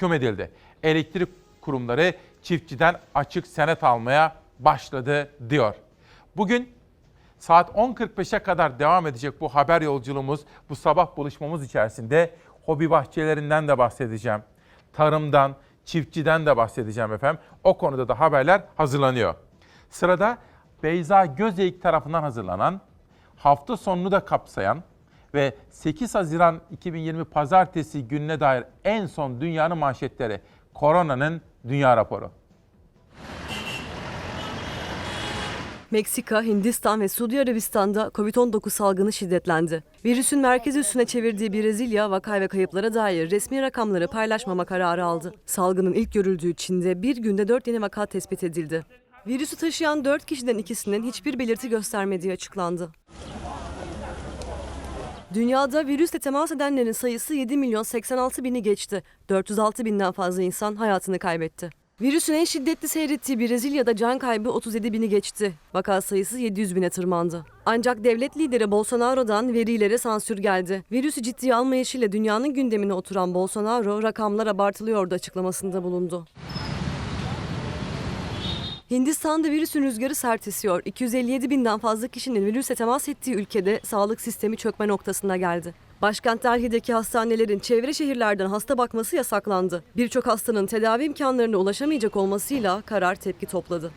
mahkum edildi. Elektrik kurumları çiftçiden açık senet almaya başladı diyor. Bugün saat 10.45'e kadar devam edecek bu haber yolculuğumuz, bu sabah buluşmamız içerisinde hobi bahçelerinden de bahsedeceğim. Tarımdan, çiftçiden de bahsedeceğim efendim. O konuda da haberler hazırlanıyor. Sırada Beyza Gözeyik tarafından hazırlanan, hafta sonunu da kapsayan ve 8 Haziran 2020 Pazartesi gününe dair en son dünyanın manşetleri. Koronanın dünya raporu. Meksika, Hindistan ve Suudi Arabistan'da Covid-19 salgını şiddetlendi. Virüsün merkezi üstüne çevirdiği Brezilya, vaka ve kayıplara dair resmi rakamları paylaşmama kararı aldı. Salgının ilk görüldüğü Çin'de bir günde 4 yeni vaka tespit edildi. Virüsü taşıyan 4 kişiden ikisinin hiçbir belirti göstermediği açıklandı. Dünyada virüsle temas edenlerin sayısı 7 milyon 86 bini geçti. 406 binden fazla insan hayatını kaybetti. Virüsün en şiddetli seyrettiği Brezilya'da can kaybı 37 bini geçti. Vaka sayısı 700 bine tırmandı. Ancak devlet lideri Bolsonaro'dan verilere sansür geldi. Virüsü ciddiye almayışıyla dünyanın gündemine oturan Bolsonaro rakamlar abartılıyordu açıklamasında bulundu. Hindistan'da virüsün rüzgarı sert esiyor. 257 binden fazla kişinin virüse temas ettiği ülkede sağlık sistemi çökme noktasına geldi. Başkent Delhi'deki hastanelerin çevre şehirlerden hasta bakması yasaklandı. Birçok hastanın tedavi imkanlarına ulaşamayacak olmasıyla karar tepki topladı.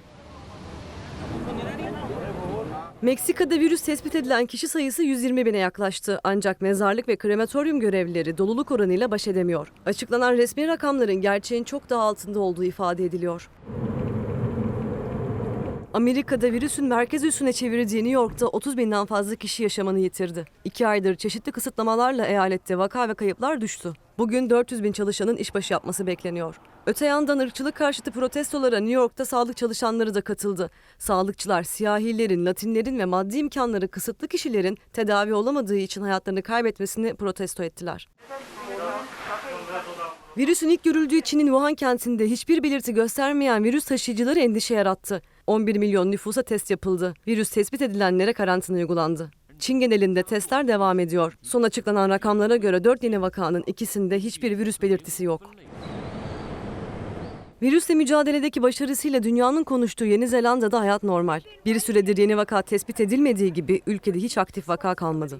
Meksika'da virüs tespit edilen kişi sayısı 120 bine yaklaştı. Ancak mezarlık ve krematoryum görevlileri doluluk oranıyla baş edemiyor. Açıklanan resmi rakamların gerçeğin çok daha altında olduğu ifade ediliyor. Amerika'da virüsün merkez üssüne çevirdiği New York'ta 30 binden fazla kişi yaşamını yitirdi. İki aydır çeşitli kısıtlamalarla eyalette vaka ve kayıplar düştü. Bugün 400 bin çalışanın işbaşı yapması bekleniyor. Öte yandan ırkçılık karşıtı protestolara New York'ta sağlık çalışanları da katıldı. Sağlıkçılar, siyahilerin, latinlerin ve maddi imkanları kısıtlı kişilerin tedavi olamadığı için hayatlarını kaybetmesini protesto ettiler. Virüsün ilk görüldüğü Çin'in Wuhan kentinde hiçbir belirti göstermeyen virüs taşıyıcıları endişe yarattı. 11 milyon nüfusa test yapıldı. Virüs tespit edilenlere karantina uygulandı. Çin genelinde testler devam ediyor. Son açıklanan rakamlara göre 4 yeni vakanın ikisinde hiçbir virüs belirtisi yok. Virüsle mücadeledeki başarısıyla dünyanın konuştuğu Yeni Zelanda'da hayat normal. Bir süredir yeni vaka tespit edilmediği gibi ülkede hiç aktif vaka kalmadı.